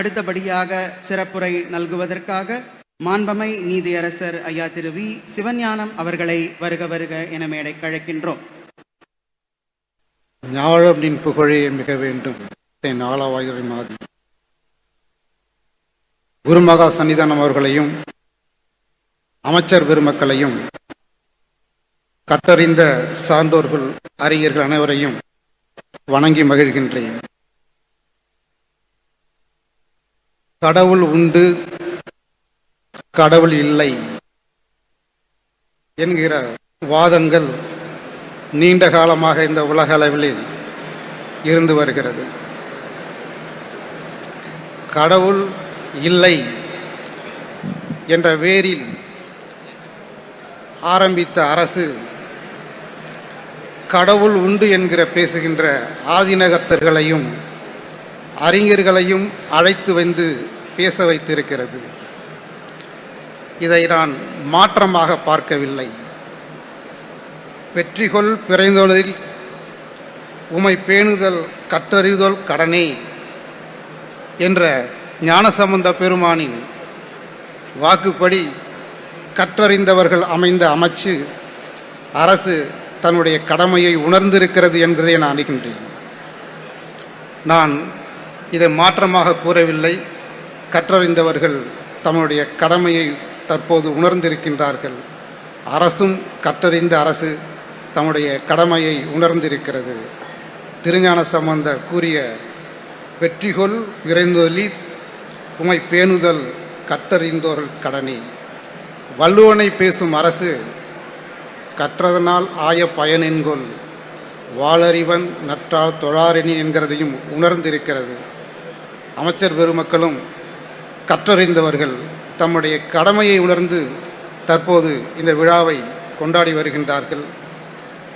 அடுத்தபடியாக சிறப்புரை நல்குவதற்காக மாண்பமை நீதியரசர் ஐயா திரு வி. சிவஞானம் அவர்களை வருக வருக என மேடை கழக்கின்றோம். ஞாழம் புகழே மிக வேண்டும். நாலாவாயிரம் மாதி குருமகா சன்னிதானம் அவர்களையும் அமைச்சர் பெருமக்களையும் கற்றறிந்த சான்றோர்கள் அறிஞர்கள் அனைவரையும் வணங்கி மகிழ்கின்றேன். கடவுள் உண்டு கடவுள் இல்லை என்கிற வாதங்கள் நீண்ட காலமாக இந்த உலக அளவில் இருந்து வருகிறது. கடவுள் இல்லை என்ற வேரில் ஆரம்பித்த அரசு கடவுள் உண்டு என்கிற பேசுகின்ற ஆதிநகர்த்தர்களையும் அறிஞர்களையும் அழைத்து வந்து பேச வைத்திருக்கிறது. இதை நான் மாற்றமாக பார்க்கவில்லை. வெற்றிகொள் பிறந்தொழில் உமை பேணுதல் கற்றறிதல் கடனே என்ற ஞானசம்பந்த பெருமானின் வாக்குப்படி கற்றறிந்தவர்கள் அமைந்த அமைச்சு அரசு தன்னுடைய கடமையை உணர்ந்திருக்கிறது என்பதை நான் அறிகின்றேன். நான் இதை மாற்றமாக கூறவில்லை. கற்றறிந்தவர்கள் தம்முடைய கடமையை தற்போது உணர்ந்திருக்கின்றார்கள். அரசும் கற்றறிந்த அரசு தம்முடைய கடமையை உணர்ந்திருக்கிறது. திருஞான சம்பந்த கூறிய வெற்றிகொள் விரைந்தொலி உமை பேணுதல் கற்றறிந்தோர்கள் கடனி. வள்ளுவனை பேசும் அரசு கற்றதனால் ஆய பயனென்கொள். வாளறிவன் நற்றால் தொழாரணி என்கிறதையும் உணர்ந்திருக்கிறது. அமைச்சர் பெருமக்களும் கற்றறிந்தவர்கள் தம்முடைய கடமையை உணர்ந்து தற்போது இந்த விழாவை கொண்டாடி வருகின்றார்கள்.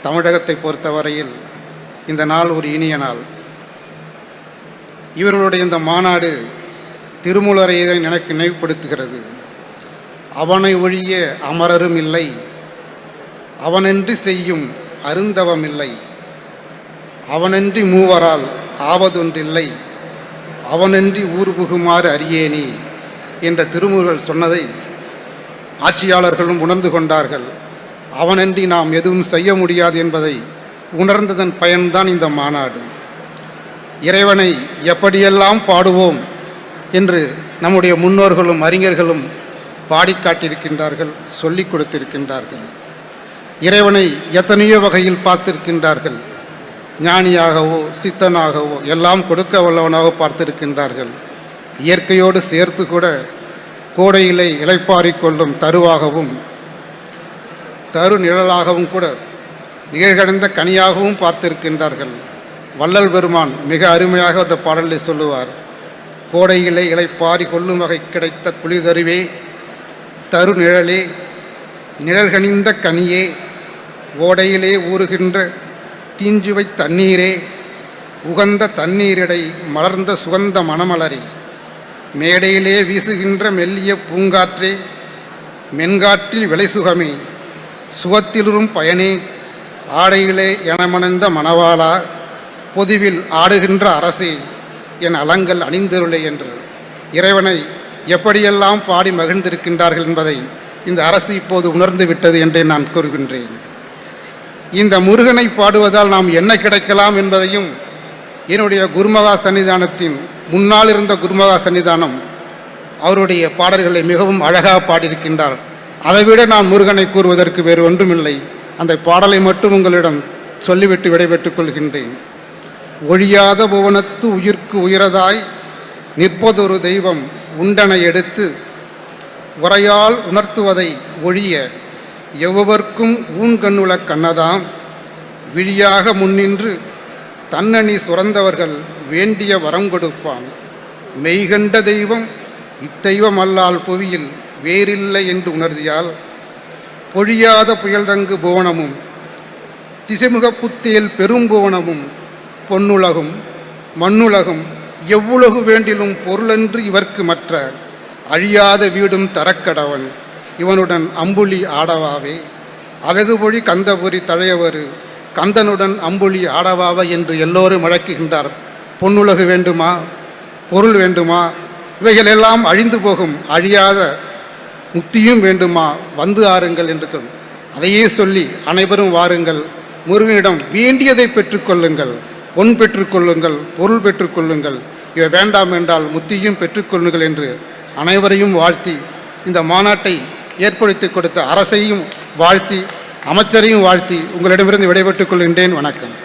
தமிழகத்தை பொறுத்தவரையில் இந்த நாள் ஒரு இனிய நாள். இவர்களுடைய இந்த மாநாடு திருமூலரையை எனக்கு நினைவுபடுத்துகிறது. அவனை ஒழிய அமரரும் இல்லை. அவனென்றி செய்யும் அருந்தவம் இல்லை. அவனன்றி மூவரால் ஆவதொன்றில்லை. அவனன்றி ஊர் புகுமாறு அறியேனி என்ற திருமுருகள் சொன்னதை ஆட்சியாளர்களும் உணர்ந்து கொண்டார்கள். அவனின்றி நாம் எதுவும் செய்ய முடியாது என்பதை உணர்ந்ததன் பயன்தான் இந்த மாநாடு. இறைவனை எப்படியெல்லாம் பாடுவோம் என்று நம்முடைய முன்னோர்களும் அறிஞர்களும் பாடி காட்டியிருக்கின்றார்கள் சொல்லிக் கொடுத்திருக்கின்றார்கள். இறைவனை எத்தனையோ வகையில் பார்த்திருக்கின்றார்கள். ஞானியாகவோ சித்தனாகவோ எல்லாம் கொடுக்க வல்லவனாக பார்த்திருக்கின்றார்கள். இயற்கையோடு சேர்த்து கூட கோடையிலே இலைப்பாறிக்கொள்ளும் தருவாகவும் தரு நிழலாகவும் கூட நிகழ்கடந்த கனியாகவும் பார்த்திருக்கின்றார்கள். வள்ளல் பெருமான் மிக அருமையாக அந்த பாடலை சொல்லுவார். கோடையிலே இளைப்பாரி கொள்ளும் வகை கிடைத்த குளிர்தருவே தரு நிழலே நிழல்கனிந்த கனியே ஓடையிலே ஊறுகின்ற தீஞ்சுவை தண்ணீரே உகந்த தண்ணீரிடை மலர்ந்த சுகந்த மணமலரே. மேடையிலே வீசுகின்ற மெல்லிய பூங்காற்றே மென்காற்றில் விலை சுகமே சுகத்திலும் பயனே ஆடையிலே எனமணந்த மணவாளா பொதுவில் ஆடுகின்ற அரசே என் அலங்கள் அணிந்தருளே என்று. இறைவனை எப்படியெல்லாம் பாடி மகிழ்ந்திருக்கின்றார்கள் என்பதை இந்த அரசு இப்போது உணர்ந்து விட்டது என்றே நான் கூறுகின்றேன். இந்த முருகனை பாடுவதால் நாம் என்ன கிடைக்கலாம் என்பதையும் என்னுடைய குருமகா சன்னிதானத்தின் முன்னால் இருந்த குருமகா சன்னிதானம் அவருடைய பாடல்களை மிகவும் அழகாக பாடியிருக்கின்றார். அதைவிட நான் முருகனை கூறுவதற்கு வேறு ஒன்றுமில்லை. அந்த பாடலை மட்டும் உங்களிடம் சொல்லிவிட்டு விடைபெற்றுக் கொள்கின்றேன். ஒழியாத புவனத்து உயிர்க்கு உயரதாய் நிற்பதொரு தெய்வம் உண்டனை எடுத்து உரையால் உணர்த்துவதை ஒழிய எவ்வவர்க்கும் ஊன்கண்ணுள கண்ணதாம். விழியாக முன்னின்று தன்னணி சுரந்தவர்கள் வேண்டிய வரம் கொடுப்பான். மெய்கண்ட தெய்வம் இத்தெய்வம் அல்லால் புவியில் வேறில்லை என்று உணர்தியால் பொழியாத புயல்தங்கு புவனமும் திசைமுக புத்தியில் பெரும்புவனமும் பொன்னுலகும் மண்ணுலகும் எவ்வுலகு வேண்டிலும் பொருளென்று இவர்க்கு மற்ற அழியாத வீடும் தரக்கடவன். இவனுடன் அம்புலி ஆடவாவே. அழகுபொழி கந்தபுரி தழையவரு கந்தனுடன் அம்புலி ஆடவாவ என்று எல்லோரும் வழக்குகின்றார் பொன்னுலகு வேண்டுமா? பொருள் வேண்டுமா? இவைகளெல்லாம் அழிந்து போகும் அழியாத முத்தியும் வேண்டுமா? வந்து ஆறுங்கள் என்று சொல். அதையே சொல்லி அனைவரும் வாருங்கள். முருகனிடம் வேண்டியதை பெற்றுக்கொள்ளுங்கள் பொன் பெற்றுக்கொள்ளுங்கள் பொருள் பெற்றுக்கொள்ளுங்கள் இவை வேண்டாம் என்றால் முத்தியும் பெற்றுக்கொள்ளுங்கள் என்று அனைவரையும் வாழ்த்தி இந்த மாநாட்டை ஏற்படுத்தி கொடுத்த அரசையும் வாழ்த்தி அமைச்சரையும் வாழ்த்தி உங்களிடமிருந்து விடைபெற்றுக் கொள்கின்றேன். வணக்கம்.